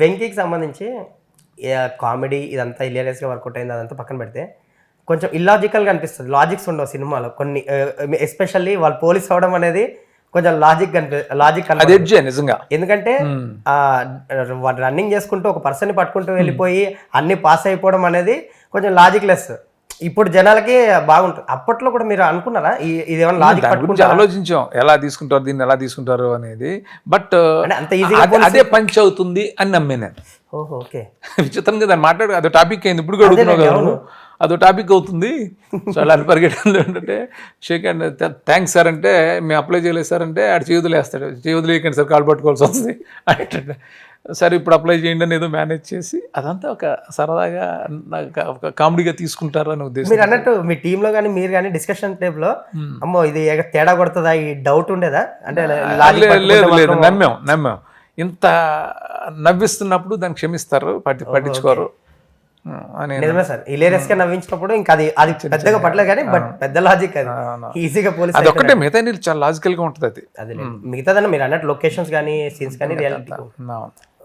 వెంకీకి సంబంధించి కామెడీ ఇదంతా హిలేరియస్గా వర్కౌట్ అయింది అదంతా పక్కన పెడితే కొంచెం ఇల్లాజికల్గా అనిపిస్తుంది. లాజిక్స్ ఉండవు సినిమాలో. కొన్ని ఎస్పెషల్లీ వాళ్ళు పోలీస్ అవడం అనేది కొంచెం లాజిక్ లాజిక్ నిజంగా. ఎందుకంటే రన్నింగ్ చేసుకుంటూ ఒక పర్సన్ పట్టుకుంటూ వెళ్ళిపోయి అన్ని పాస్ అయిపోవడం అనేది కొంచెం లాజిక్ లెస్ ఇప్పుడు జనాలకి బాగుంటుంది అప్పట్లో కూడా మీరు అనుకున్నారా? ఇది ఏమైనా లాజిక్ ఆలోచించాం. ఎలా తీసుకుంటారు దీన్ని ఎలా తీసుకుంటారు అనేది. బట్ అంత ఈజీగా అదే పంచ్ అవుతుంది అని నమ్మే నేను. ఓకే. విచిత్రంగా దాన్ని మాట్లాడు అదో టాపిక్ అయింది ఇప్పుడు అడుగుతున్నావు కదా నువ్వు. అదో టాపిక్ అవుతుంది. సో అలా అని పరిగెట్టండి ఏంటంటే షేక్ అండ్ థ్యాంక్స్ సార్ అంటే మేము అప్లై చేయలేదు సార్ అంటే ఆడు చేతులు వేస్తాడు చేతులు వేయకండి సార్ కాలు పట్టుకోవాల్సి వస్తుంది. అంటే సరే ఇప్పుడు అప్లై చేయండి అని ఏదో మేనేజ్ చేసి అదంతా ఒక సరదాగా నాకు ఒక కామెడీగా తీసుకుంటారు అనే ఉద్దేశం మీరు అన్నట్టు మీ టీంలో కానీ మీరు కానీ డిస్కషన్ టేబుల్లో అమ్మో ఇది తేడా కొడుతుందా ఈ డౌట్ ఉండేదా? అంటే లేదు లేదు నమ్మాం నమ్మాం. ఇంత నవ్విస్తున్నప్పుడు దాన్ని క్షమిస్తారు పట్టి పట్టించుకోరు. అని నిజమే సార్. హిలేరియస్గా నవ్వించినప్పుడు ఇంకా అది అది పెద్దగా కానీ బట్ పెద్ద లాజిక్ అది. ఈజీగా పోలీస్ అది ఒక్కటే మిగతా నీళ్ళు చాలా లాజికల్గా ఉంటుంది అది. అది మిగతాదన్న మీరు అన్నట్టు లొకేషన్స్ కానీ సీన్స్ కానీ రియాలిటీ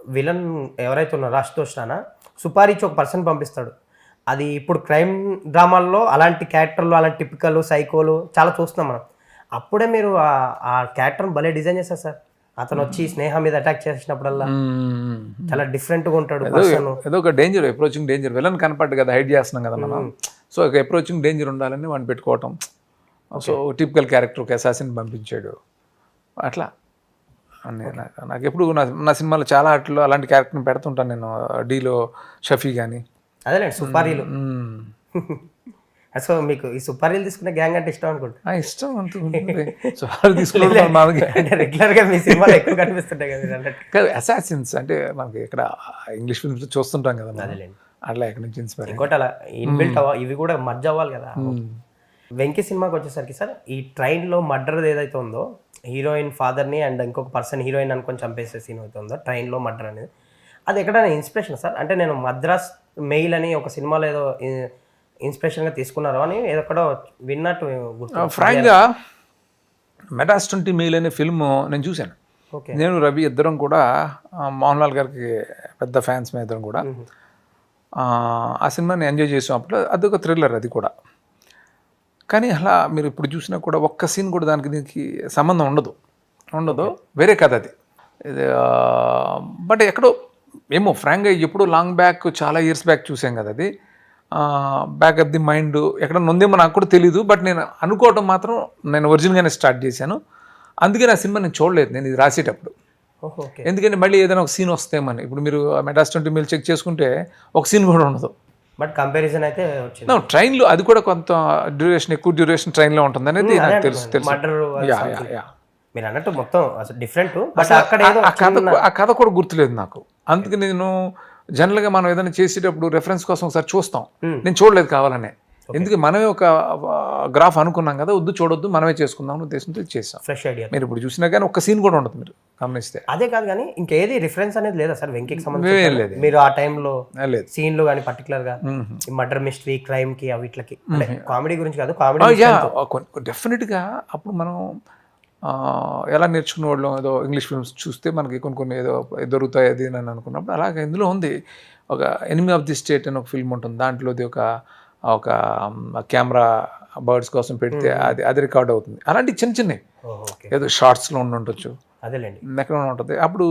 విలన్ ఎవరైతే ఉన్నారో అశుతోష్ రానా సుపారీచి ఒక పర్సన్ పంపిస్తాడు. అది ఇప్పుడు క్రైమ్ డ్రామాల్లో అలాంటి క్యారెక్టర్లు అలాంటి టిపికల్ సైకోలు చాలా చూస్తున్నాం మనం. అప్పుడే మీరు ఆ- క్యారెక్టర్ని భలే డిజైన్ చేస్తారు సార్. అతను వచ్చి స్నేహ మీద అటాక్ చేసినప్పుడల్లా. చాలా డిఫరెంట్గా ఉంటాడు పర్సన్ ఏదో ఒక డేంజర్ అప్రోచింగ్ డేంజర్ విలన్ కనపడ్డు కదా హైడ్ చేస్తున్నాం కదా మనం. సో ఒక అప్రోచింగ్ డేంజర్ ఉండాలని వాడిని పెట్టుకోవటం. సో టిపికల్ క్యారెక్టర్ ఒక అసాసిన్ పంపించాడు. అట్లా. అని నాకు. నాకు ఎప్పుడు నా నా సినిమాలో చాలా ఆటలు అలాంటి క్యారెక్టర్ని పెడుతుంటాను నేను. డీలో షఫీ కానీ అదేలేండి సుపారీలు. సో మీకు ఈ సుపారీలు తీసుకునే గ్యాంగ్ అంటే ఇష్టం అనుకుంటా. ఇష్టం అంత ఉంటుంది. సో అది తీసుకుంటాం మనకి అంటే రెగ్యులర్గా మీ సినిమాలో ఎక్కువ కనిపిస్తుంటాయి కదా అసాసిన్స్ అంటే మనకి ఇక్కడ ఇంగ్లీష్ ఫిల్మ్స్ చూస్తుంటాం కదా. అదేలేండి. అట్లా ఎక్కడి నుంచి ఇన్స్పైర్ ఇంకోటి అలా ఇన్బిల్ట్ అవ్వ ఇవి కూడా మర్జ్ అవ్వాలి కదా. వెంకీ సినిమాకి వచ్చేసరికి సార్ ఈ ట్రైన్లో మర్డర్ ఏదైతే ఉందో హీరోయిన్ ఫాదర్ని అండ్ ఇంకొక పర్సన్ హీరోయిన్ అనుకొని చంపేసే సీన్ అయితే ఉందో ట్రైన్లో మర్డర్ అనేది. అది ఎక్కడైనా ఇన్స్పిరేషన్ సార్? అంటే నేను మద్రాస్ మెయిల్ అని ఒక సినిమాలో ఏదో ఇన్స్పిరేషన్గా తీసుకున్నారో అని ఎక్కడో విన్నట్టు గుర్తు. ఫ్రాంక్గా మెటాస్ ట్వంటీ మీల్ అనే ఫిల్మ్ నేను చూశాను. ఓకే. నేను రవి ఇద్దరం కూడా మోహన్ లాల్ గారికి పెద్ద ఫ్యాన్స్ మేము ఇద్దరం కూడా ఆ, ఆ సినిమాని ఎంజాయ్ చేసాం అప్పుడు. అదొక థ్రిల్లర్ అది కూడా. కానీ అలా మీరు ఇప్పుడు చూసినా కూడా ఒక్క సీన్ కూడా దానికి దీనికి సంబంధం ఉండదు. ఉండదు. వేరే కథ అది. బట్ ఎక్కడో ఏమో ఫ్రాంక్గా ఎప్పుడో లాంగ్ బ్యాక్ చాలా ఇయర్స్ బ్యాక్ చూసాం కదా అది. బ్యాక్ ఆఫ్ ది మైండ్ ఎక్కడ నొందేమో నాకు కూడా తెలియదు బట్ నేను అనుకోవటం మాత్రం నేను ఒరిజినల్గానే స్టార్ట్ చేశాను. అందుకే నా సినిమా నేను చూడలేదు. నేను ఇది రాసేటప్పుడు. ఎందుకంటే మళ్ళీ ఏదైనా ఒక సీన్ వస్తేమని. ఇప్పుడు మీరు మెటాస్ ట్వంటీ మీల్ చెక్ చేసుకుంటే ఒక సీన్ కూడా ఉండదు. బట్ కంపారిజన్ అయితే వచ్చింది. ట్రైన్లో అది కూడా కొంత డ్యూరేషన్ ఎక్కువ డ్యూరేషన్ ట్రైన్లో ఉంటుంది అనేది నాకు తెలుసు తెలుసు. మీరు అన్నట్టు మొత్తం అసలు డిఫరెంట్ బట్ అక్కడ ఏదో ఆ కథ ఆ కథ కూడా గుర్తులేదు నాకు. అందుకే నేను జనరల్గా మనం ఏదైనా చేసేటప్పుడు రెఫరెన్స్ కోసం ఒకసారి చూస్తాం. నేను చూడలేదు కావాలనే. ఎందుకు మనమే ఒక గ్రాఫ్ అనుకున్నాం కదా వద్దు చూడొద్దు మనమే చేసుకుందాం అనే ఉద్దేశంతో ఇది చేసాం ఫ్రెష్ ఐడియా మీరు ఇప్పుడు చూసినా కానీ ఒక్క సీన్ కూడా ఉండదు మీరు గమనిస్తే. అదే కాదు కానీ ఇంకేది రిఫరెన్స్ అనేది లేదా సార్? వెంకీకి ఏం సంబంధించి లేదు. మీరు ఆ టైంలో లేదు. సీన్లు కానీ పర్టికులర్గా ఈ మర్డర్ మిస్టరీ క్రైమ్కి కామెడీ గురించి కాదు కామెడీ డెఫినెట్గా అప్పుడు మనం ఎలా నేర్చుకునే వాళ్ళం? ఏదో ఇంగ్లీష్ ఫిల్మ్స్ చూస్తే మనకి కొన్ని కొన్ని ఏదో దొరుకుతాయి అది అని అనుకున్నప్పుడు అలాగే ఇందులో ఉంది. ఒక ఎనిమీ ఆఫ్ ది స్టేట్ అని ఒక ఫిల్మ్ ఉంటుంది. దాంట్లోది ఒక ఒక కెమెరా బర్డ్స్ కోసం పెడితే అది అది రికార్డ్ అవుతుంది. అలాంటి చిన్న చిన్నవి. ఏదో షార్ట్స్లో ఉండి ఉండొచ్చు. అదేలేండి. ఎక్కడ ఉంటుంది. అప్పుడు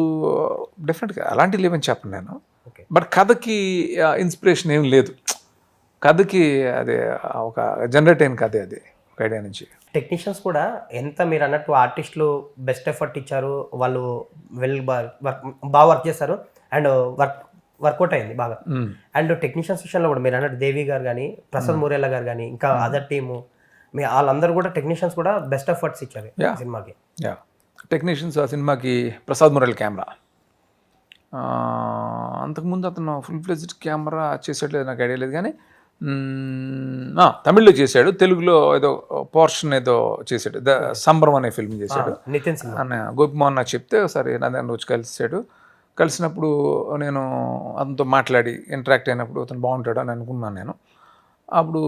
డెఫినెట్గా అలాంటివి లేవని చెప్పను నేను. బట్ కథకి ఇన్స్పిరేషన్ ఏం లేదు. కథకి అది ఒక జనరేట్ అయిన కథే అది ఒక ఐడియా నుంచి. టెక్నీషియన్స్ కూడా ఎంత మీరు అన్నట్టు ఆర్టిస్టులు బెస్ట్ ఎఫర్ట్ ఇచ్చారు వాళ్ళు వెల్ వర్క్ బాగా వర్క్ చేస్తారు అండ్ వర్క్ వర్కౌట్ అయింది బాగా. అండ్ టెక్నీషియన్స్ విషయంలో కూడా మీరు అన్నట్టు దేవి గారు కానీ ప్రసాద్ మూరేలా గారు కానీ ఇంకా అదర్ టీము మీ వాళ్ళందరూ కూడా టెక్నీషియన్స్ కూడా బెస్ట్ ఎఫర్ట్స్ ఇచ్చారు. సినిమాకి. యా టెక్నీషియన్స్ ఆ సినిమాకి ప్రసాద్ మురళి కెమెరా అంతకుముందు అతను ఫుల్ ఫ్లెజ్డ్ కెమెరా చేసేట్లేదు నాకు ఐడియా లేదు కానీ తమిళ్ళో చేశాడు తెలుగులో ఏదో పోర్షన్ ఏదో చేశాడు ద సంబరం అనే ఫిల్మ్ చేశాడు. నితిన్ గోపిమోహన్ నాకు చెప్తే సరే నా దగ్గర వచ్చి కలిసాడు. కలిసినప్పుడు నేను అతనితో మాట్లాడి ఇంటరాక్ట్ అయినప్పుడు అతను బాగుంటాడు అని అనుకున్నాను నేను. అప్పుడు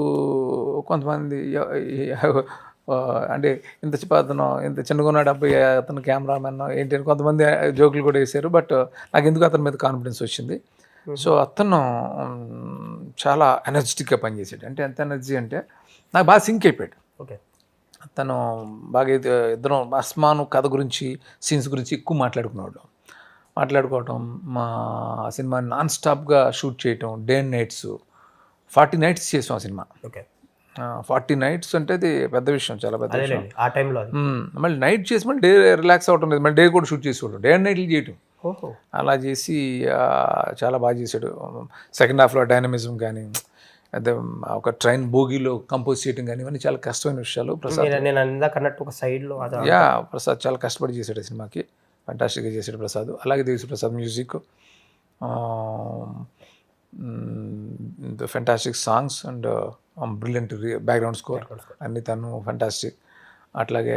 కొంతమంది అంటే ఇంత చిప్ప అతను ఇంత చిన్నగా ఉన్నాడు అబ్బాయి అతను కెమెరామెన్ ఏంటి అని కొంతమంది జోకులు కూడా వేశారు. బట్ నాకు ఎందుకు అతని మీద కాన్ఫిడెన్స్ వచ్చింది? సో అతను చాలా ఎనర్జెటిక్గా పనిచేసాడు అంటే ఎంత ఎనర్జీ అంటే నాకు బాగా సింక్ అయిపోయాడు. ఓకే. తను బాగా ఇది- ఇద్దరం అస్మాను కథ గురించి సీన్స్ గురించి ఎక్కువ మాట్లాడుకునేవాడు మాట్లాడుకోవటం మా సినిమా నాన్ స్టాప్గా షూట్ చేయటం day and nights. Forty nights చేసాం ఆ సినిమా. ఓకే. ఫార్టీ నైట్స్ అంటే అది పెద్ద విషయం చాలా పెద్ద విషయం. ఆ టైంలో. మళ్ళీ నైట్ చేసి మళ్ళీ డే రిలాక్స్ అవటం లేదు మళ్ళీ డే కూడా షూట్ చేసేవాడు డే అండ్ నైట్లు చేయటం. ఓహో. అలా చేసి చాలా బాగా చేశాడు సెకండ్ హాఫ్లో డైనమిజం కానీ అదే ఒక ట్రైన్ బోగీలో కంపోజ్ చేయటం కానీ ఇవన్నీ చాలా కష్టమైన విషయాలు. ప్రసాద్ నేను ఇందాక అన్నట్టు ఒక సైడ్లో యా ప్రసాద్ చాలా కష్టపడి చేశాడు సినిమాకి. ఫంటాస్టిక్గా చేశాడు ప్రసాద్ అలాగే Devisri Prasad music fantastic songs and brilliant background score అన్ని తను ఫంటాస్టిక్ అట్లాగే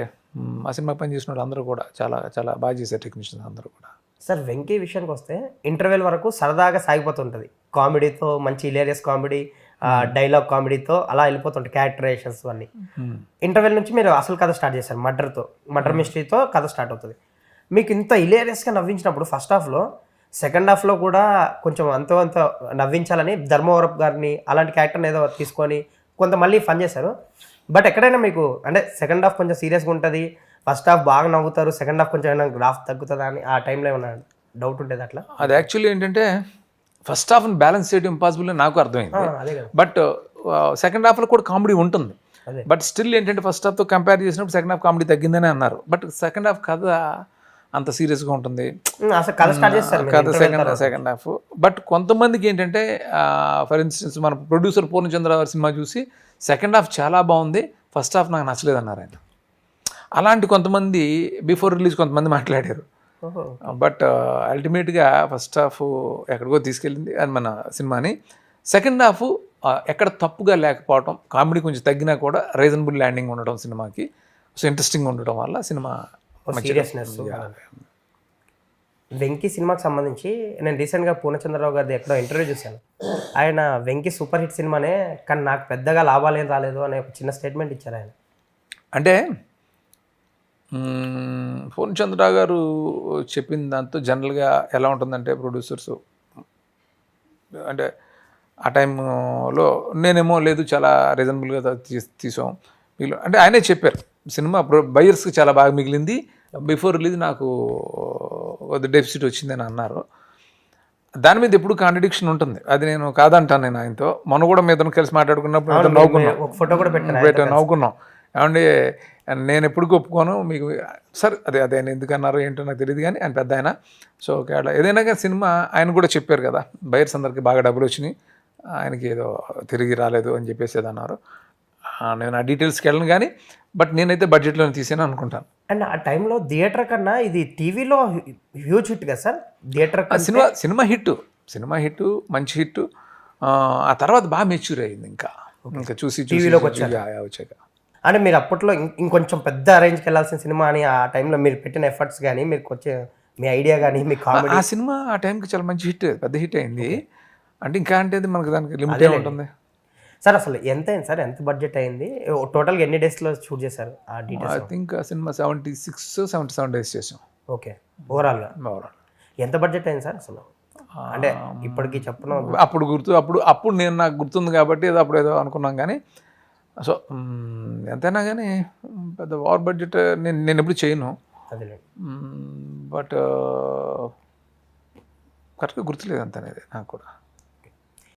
ఆ సినిమా పని చేసిన వాళ్ళు అందరూ కూడా చాలా చాలా బాగా చేశారు టెక్నీషియన్స్ అందరూ కూడా. సార్ వెంకీ విషయానికి వస్తే ఇంటర్వెల్ వరకు సరదాగా సాగిపోతుంటుంది. కామెడీతో మంచి ఇలేరియస్ కామెడీ డైలాగ్ కామెడీతో అలా వెళ్ళిపోతుంటాయి క్యారెక్టరైజేషన్స్ అన్నీ ఇంటర్వెల్ నుంచి మీరు అసలు కథ స్టార్ట్ చేశారు మర్డర్తో మర్డర్ మిస్టరీతో కథ స్టార్ట్ అవుతుంది. మీకు ఇంత ఇలేరియస్గా నవ్వించినప్పుడు ఫస్ట్ హాఫ్లో సెకండ్ హాఫ్లో కూడా కొంచెం అంతో అంత నవ్వించాలని ధర్మవరప్ గారిని అలాంటి క్యారెక్టర్ని ఏదో తీసుకొని కొంత మళ్ళీ ఫన్ చేశారు. బట్ ఎక్కడైనా మీకు అంటే సెకండ్ హాఫ్ కొంచెం సీరియస్గా ఉంటుంది ఫస్ట్ హాఫ్ బాగా నవ్వుతారు సెకండ్ హాఫ్ కొంచెం ఏమైనా గ్రాఫ్ తగ్గుతుందా అని ఆ టైంలో ఏమైనా డౌట్ ఉండేది అట్లా అది యాక్చువల్లీ ఏంటంటే ఫస్ట్ హాఫ్ని బ్యాలెన్స్ చేయడం ఇంపాసిబుల్ నాకు అర్థమైంది. బట్ సెకండ్ హాఫ్లో కూడా కామెడీ ఉంటుంది. అదే. బట్ స్టిల్ ఏంటంటే ఫస్ట్ హాఫ్తో కంపేర్ చేసినప్పుడు సెకండ్ హాఫ్ కామెడీ తగ్గిందని అన్నారు. బట్ సెకండ్ హాఫ్ కథ అంత సీరియస్గా ఉంటుంది. కథ సెకండ్. సెకండ్ హాఫ్ బట్ కొంతమందికి ఏంటంటే ఫర్ ఇన్స్టెన్స్ మన ప్రొడ్యూసర్ పూర్ణచంద్ర గారి సినిమా చూసి సెకండ్ హాఫ్ చాలా బాగుంది ఫస్ట్ హాఫ్ నాకు నచ్చలేదు అన్నారు ఆయన. అలాంటి కొంతమంది బిఫోర్ రిలీజ్ కొంతమంది మాట్లాడారు. బట్ అల్టిమేట్గా ఫస్ట్ హాఫ్ ఎక్కడికో తీసుకెళ్ళింది అది మన సినిమాని. సెకండ్ హాఫ్ ఎక్కడ తప్పుగా లేకపోవటం కామెడీ కొంచెం తగ్గినా కూడా రీజనబుల్ ల్యాండింగ్ ఉండటం సినిమాకి. సో ఇంట్రెస్టింగ్ ఉండటం వల్ల సినిమా సీరియస్నెస్ వెంకీ సినిమాకి సంబంధించి నేను రీసెంట్గా పూర్ణచంద్రరావు గారిది ఎక్కడో ఇంటర్వ్యూ చూశాను. ఆయన వెంకీ సూపర్ హిట్ సినిమానే కానీ నాకు పెద్దగా లాభాలు ఏం రాలేదు అనే ఒక చిన్న స్టేట్మెంట్ ఇచ్చారు ఆయన. అంటే మ్మ్, పూర్ణ చంద్ర గారు చెప్పిన దాంతో జనరల్గా ఎలా ఉంటుందంటే ప్రొడ్యూసర్స్ అంటే ఆ టైంలో నేనేమో లేదు చాలా రీజనబుల్గా తీసాం వీళ్ళు అంటే ఆయనే చెప్పారు సినిమా బయర్స్కి చాలా బాగా మిగిలింది బిఫోర్ రిలీజ్ నాకు డెఫిసిట్ వచ్చిందని అన్నారు. దాని మీద ఎప్పుడు కాంట్రడిక్షన్ ఉంటుంది. అది నేను కాదంటాను నేను ఆయనతో. మొన్న కూడా మీద కలిసి మాట్లాడుకున్నప్పుడు నవ్వుకున్నాం. ఒక ఫోటో కూడా పెట్టారు పెట్టా నవ్వుకున్నాం. ఏమండి నేను ఎప్పుడు ఒప్పుకోను మీకు సరే అదే అదే ఆయన ఎందుకు అన్నారు ఏంటో నాకు తెలియదు కానీ ఆయన పెద్ద ఆయన. సో ఒకవేళ ఏదైనా కానీ సినిమా ఆయన కూడా చెప్పారు కదా బయర్స్ అందరికి బాగా డబ్బులు వచ్చినాయి ఆయనకి ఏదో తిరిగి రాలేదు అని చెప్పేసి అన్నారు. నేను ఆ డీటెయిల్స్కి వెళ్ళను కానీ బట్ నేనైతే బడ్జెట్లో తీసాను అనుకుంటాను. అండ్ ఆ టైంలో థియేటర్ కన్నా ఇది టీవీలో హ్యూజ్ హిట్ కదా sir. Theatre cinema cinema hit cinema hit మంచి హిట్ ఆ తర్వాత బాగా మెచ్యూర్ అయింది ఇంకా. ఇంకా చూసి యా, యా, వచ్చాక. అంటే మీరు అప్పట్లో ఇంకొంచెం పెద్ద రేంజ్కి వెళ్ళాల్సిన సినిమా అని ఆ టైంలో మీరు పెట్టిన ఎఫర్ట్స్ కానీ మీకు వచ్చే మీ ఐడియా కానీ మీ కామెడీ ఆ సినిమా ఆ టైంకి చాలా మంచి హిట్ పెద్ద హిట్ అయింది. అంటే ఇంకా అంటే మనకి దానికి లిమిట్ ఉంటుంది సార్ అసలు ఎంత అయింది సార్? ఎంత బడ్జెట్ అయింది? టోటల్గా ఎన్ని డేస్లో షూట్ చేశారు ఆ ఐ డీటెయిల్స్ థింక్ ఆ cinema seventy six seventy seven days చేసాం ఓకే ఓవరాల్గా ఓవరాల్ ఎంత బడ్జెట్ అయింది సార్ అసలు? అంటే ఇప్పటికి చెప్పను. అప్పుడు గుర్తు అప్పుడు అప్పుడు నేను నాకు గుర్తుంది కాబట్టి ఏదో అప్పుడు ఏదో అనుకున్నాం కానీ సో ఎంతైనా కానీ పెద్ద వార్ బడ్జెట్ నేను నేను ఎప్పుడు చేయను. బట్ కరెక్ట్గా గుర్తులేదు అంత అనేది నాకు కూడా.